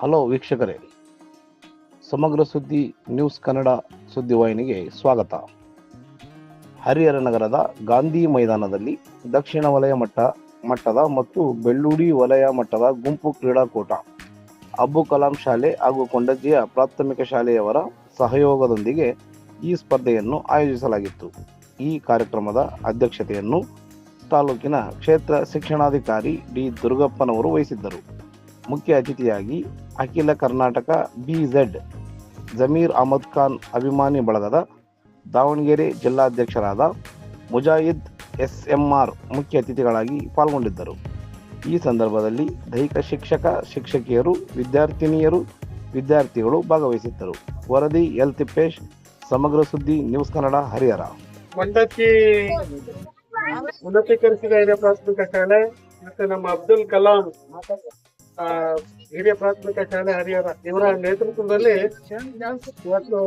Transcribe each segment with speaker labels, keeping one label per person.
Speaker 1: Hello ವೀಕ್ಷಕರೇ, ಸಮಗ್ರ ಸುದ್ದಿ ನ್ಯೂಸ್ ಕನ್ನಡ ಸುದ್ದಿವಾಹಿನಿಗೆ ಸ್ವಾಗತ. ಹರಿಹರ ನಗರದ ಗಾಂಧಿ ಮೈದಾನದಲ್ಲಿ ದಕ್ಷಿಣ ವಲಯ ಮಟ್ಟ, ಮಟ್ಟದ ಮತ್ತು ಬೆಳ್ಳೂಡಿ ವಲಯ ಮಟ್ಟದ ಗುಂಪು ಕ್ರೀಡಾಕೂಟ, ಅಬ್ಬು ಕಲಾಂ ಶಾಲೆ ಹಾಗೂ ಕೊಂಡಜ್ಜಿಯ ಪ್ರಾಥಮಿಕ ಶಾಲೆಯವರ ಸಹಯೋಗದೊಂದಿಗೆ ಈ ಸ್ಪರ್ಧೆಯನ್ನು ಆಯೋಜಿಸಲಾಗಿತ್ತು. ಈ ಕಾರ್ಯಕ್ರಮದ ಅಧ್ಯಕ್ಷತೆಯನ್ನು ತಾಲೂಕಿನ ಕ್ಷೇತ್ರ ಶಿಕ್ಷಣಾಧಿಕಾರಿ ಡಿ ದುರ್ಗಪ್ಪನವರು ವಹಿಸಿದ್ದರು. ಮುಖ್ಯ ಅತಿಥಿಯಾಗಿ ಅಖಿಲ ಕರ್ನಾಟಕ ಬಿಝೆಡ್ ಜಮೀರ್ ಅಹಮದ್ ಖಾನ್ ಅಭಿಮಾನಿ ಬಳಗದ ದಾವಣಗೆರೆ ಜಿಲ್ಲಾಧ್ಯಕ್ಷರಾದ ಮುಜಾಹಿದ್ ಆರ್ ಮುಖ್ಯ ಅತಿಥಿಗಳಾಗಿ ಪಾಲ್ಗೊಂಡಿದ್ದರು. ಈ ಸಂದರ್ಭದಲ್ಲಿ ದೈಹಿಕ ಶಿಕ್ಷಕ, ಶಿಕ್ಷಕಿಯರು, ವಿದ್ಯಾರ್ಥಿನಿಯರು, ವಿದ್ಯಾರ್ಥಿಗಳು ಭಾಗವಹಿಸಿದ್ದರು. ವರದಿ ಎಲ್ ತಿಪ್ಪೇಶ್, ಸಮಗ್ರ ಸುದ್ದಿ ನ್ಯೂಸ್ ಕನ್ನಡ, ಹರಿಹರ.
Speaker 2: ಉನ್ನತೀಕರಿಸಿದ ಪ್ರಾಥಮಿಕ ಶಾಲೆ, ಮತ್ತೆ ನಮ್ಮ ಅಬ್ದುಲ್ ಕಲಾಂ. ಹಿರಿಯ ಪ್ರಾಥಮಿಕ ಶಾಲೆ ಹರಿಹರ ಇವರ ನೇತೃತ್ವದಲ್ಲಿ ಇವತ್ತು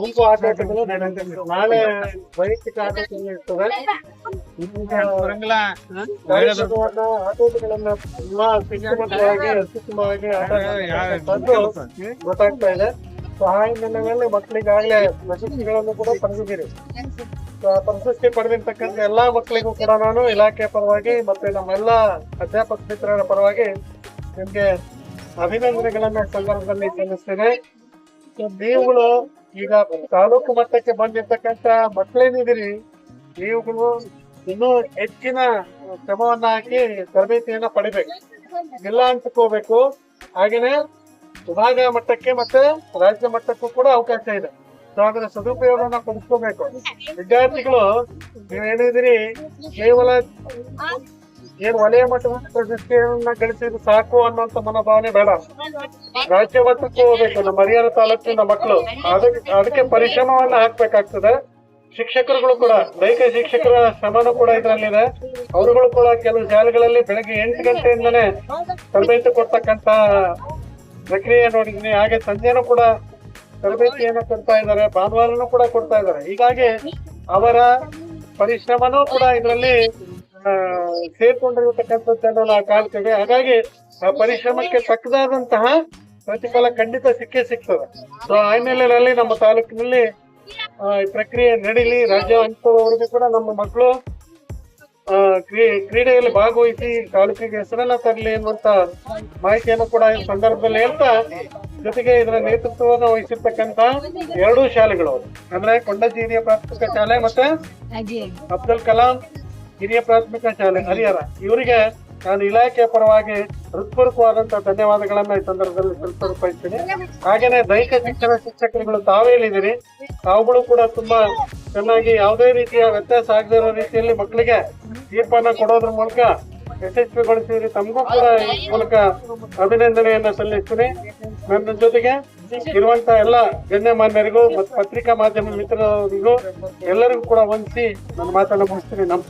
Speaker 2: ಗುಂಪು ಆಟಗಳು ನಾಳೆ ವೈಯಕ್ತಿಕ ಆಟಗಳು ಇರ್ತದೆ ಆಟೋಟಗಳನ್ನ ತುಂಬಾ ಶಿಸ್ತುಬದ್ಧವಾಗಿ ಅತ್ಯುತ್ತಮವಾಗಿ ಆಟ ಗೊತ್ತಾಗ್ತಾ ಇದೆ. ಸೊ ಆ ಹಿನ್ನೆಲೆಯಲ್ಲಿ ಮಕ್ಕಳಿಗಾಗಲೇ ಪ್ರಶಸ್ತಿಗಳನ್ನು ಕೂಡ ಪಡೆದಿದ್ದೀರಿ. ಪ್ರಶಸ್ತಿ ಪಡೆದಿರ್ತಕ್ಕಂಥ ಎಲ್ಲಾ ಮಕ್ಕಳಿಗೂ ಕೂಡ ನಾನು ಇಲಾಖೆ ಪರವಾಗಿ ಮತ್ತೆ ನಮ್ಮೆಲ್ಲ ಅಧ್ಯಾಪಕ ಮಿತ್ರರ ಪರವಾಗಿ ನಿಮ್ಗೆ ಅಭಿನಂದನೆಗಳನ್ನ ಸಂದರ್ಭದಲ್ಲಿ ಸಲ್ಲಿಸ್ತೇನೆ. ನೀವುಗಳು ಈಗ ತಾಲೂಕು ಮಟ್ಟಕ್ಕೆ ಬಂದಿರ್ತಕ್ಕಂಥ ಮಕ್ಕಳೇನಿದ್ದೀರಿ, ನೀವುಗಳು ಇನ್ನೂ ಹೆಚ್ಚಿನ ಶ್ರಮವನ್ನ ಹಾಕಿ ತರಬೇತಿಯನ್ನ ಪಡಿಬೇಕು. ಇಲ್ಲ ಹೋಗ್ಬೇಕು ಹಾಗೇನೆ ವಿಭಾಗ ಮಟ್ಟಕ್ಕೆ ಮತ್ತೆ ರಾಜ್ಯ ಮಟ್ಟಕ್ಕೂ ಕೂಡ ಅವಕಾಶ ಇದೆ. ಸೊ ಅದರ ಸದುಪಯೋಗವನ್ನ ಪಡಿಸ್ಕೋಬೇಕು ವಿದ್ಯಾರ್ಥಿಗಳು, ನೀವ್ ಹೇಳಿದಿರಿ, ಕೇವಲ ಏನ್ ವಲಯ ಮಟ್ಟದ ಪ್ರಶಸ್ತಿಯನ್ನ ಗಳಿಸಿದ್ರೆ ಸಾಕು ಅನ್ನುವಂತ ಮನೋಭಾವನೆ ಬೇಡ. ರಾಜ್ಯ ಮಟ್ಟಕ್ಕೆ ಹೋಗ್ಬೇಕು, ನಮ್ಮ ಹರಿಹರ ತಾಲೂಕಿನ ಮಕ್ಕಳು. ಅದಕ್ಕೆ ಅದಕ್ಕೆ ಪರಿಶ್ರಮವನ್ನ ಹಾಕ್ಬೇಕಾಗ್ತದೆ. ಶಿಕ್ಷಕರುಗಳು ಕೂಡ ದೈಹಿಕ ಶಿಕ್ಷಕರ ಶ್ರಮನೂ ಕೂಡ ಇದರಲ್ಲಿದೆ. ಅವರುಗಳು ಕೂಡ ಕೆಲವು ಶಾಲೆಗಳಲ್ಲಿ ಬೆಳಗ್ಗೆ ಎಂಟು ಗಂಟೆಯಿಂದನೇ ತರಬೇತಿ ಕೊಡ್ತಕ್ಕಂತ ಪ್ರಕ್ರಿಯೆ ನೋಡಿದೀನಿ ಹಾಗೆ ಸಂಜೆನೂ ಕೂಡ ತರಬೇತಿಯನ್ನು ಕೊಡ್ತಾ ಇದ್ದಾರೆ, ಭಾನುವಾರನೂ ಕೂಡ ಕೊಡ್ತಾ ಇದ್ದಾರೆ. ಹೀಗಾಗಿ ಅವರ ಪರಿಶ್ರಮನೂ ಕೂಡ ಇದರಲ್ಲಿ ಸೇರ್ಕೊಂಡಿರತಕ್ಕಂಥದ್ದನ್ನು ನಾವು ಕಾಣ್ತೇವೆ ಹಾಗಾಗಿ ಆ ಪರಿಶ್ರಮಕ್ಕೆ ತಕ್ಕದಾದಂತಹ ಪ್ರತಿಫಲ ಖಂಡಿತ ಸಿಕ್ಕೇ ಸಿಗ್ತದೆ. ಸೊ ಆ ಹಿನ್ನೆಲೆಯಲ್ಲಿ ನಮ್ಮ ತಾಲೂಕಿನಲ್ಲಿ ಈ ಪ್ರಕ್ರಿಯೆ ನಡೀಲಿ. ರಾಜ್ಯ ಹಂತದವರೆಗೂ ಕೂಡ ನಮ್ಮ ಮಕ್ಕಳು ಕ್ರೀ- ಕ್ರೀಡೆಯಲ್ಲಿ ಭಾಗವಹಿಸಿ ತಾಲೂಕಿಗೆ ಹೆಸರನ್ನ ತರಲಿ ಎನ್ನುವಂತ ಮಾಹಿತಿಯನ್ನು ಕೂಡ ಈ ಸಂದರ್ಭದಲ್ಲಿ ಹೇಳ್ತಾ ಜೊತೆಗೆ ಇದರ ನೇತೃತ್ವವನ್ನು ವಹಿಸಿರ್ತಕ್ಕಂತ ಎರಡೂ ಶಾಲೆಗಳು. ಅಂದ್ರೆ ಕೊಂಡಜ್ಜಿ ಹಿರಿಯ ಪ್ರಾಥಮಿಕ ಶಾಲೆ ಮತ್ತೆ ಅಬ್ದುಲ್ ಕಲಾಂ ಹಿರಿಯ ಪ್ರಾಥಮಿಕ ಶಾಲೆ ಹರಿಹರ. ಇವರಿಗೆ ನಾನು ಇಲಾಖೆಯ ಪರವಾಗಿ ಹೃತ್ಪೂರ್ವಕವಾದಂತಹ ಧನ್ಯವಾದಗಳನ್ನ ಈ ಸಂದರ್ಭದಲ್ಲಿ ಸಲ್ಲಿಸಲು ಬಯಸ್ತೀನಿ ಹಾಗೇನೆ ದೈಹಿಕ ಶಿಕ್ಷಣ ಶಿಕ್ಷಕರುಗಳು ತಾವೇ ಹೇಳಿದಿರಿ ತಾವುಗಳು ಕೂಡ ತುಂಬಾ ಚೆನ್ನಾಗಿ ಯಾವುದೇ ರೀತಿಯ ವ್ಯತ್ಯಾಸ ಆಗದೇ ಇರೋ ರೀತಿಯಲ್ಲಿ ಮಕ್ಕಳಿಗೆ ತೀರ್ಪನ್ನ ಕೊಡೋದ್ರ ಮೂಲಕ ಯಶಸ್ವಿಗೊಳಿಸಿದ್ರಿ ತಮಗೂ ಕೂಡ ಈ ಮೂಲಕ ಅಭಿನಂದನೆಯನ್ನ ಸಲ್ಲಿಸ್ತೀನಿ. ನನ್ನ ಜೊತೆಗೆ ಇರುವಂತ ಎಲ್ಲ ಗಣ್ಯಮಾನ್ಯರಿಗೂ ಮತ್ತು ಪತ್ರಿಕಾ ಮಾಧ್ಯಮ ಮಿತ್ರರಿಗೂ ಎಲ್ಲರಿಗೂ ಕೂಡ ವಂದಿಸಿ ನನ್ನ ಮಾತನ್ನು ಮುಗಿಸ್ತೀನಿ. ನಮ್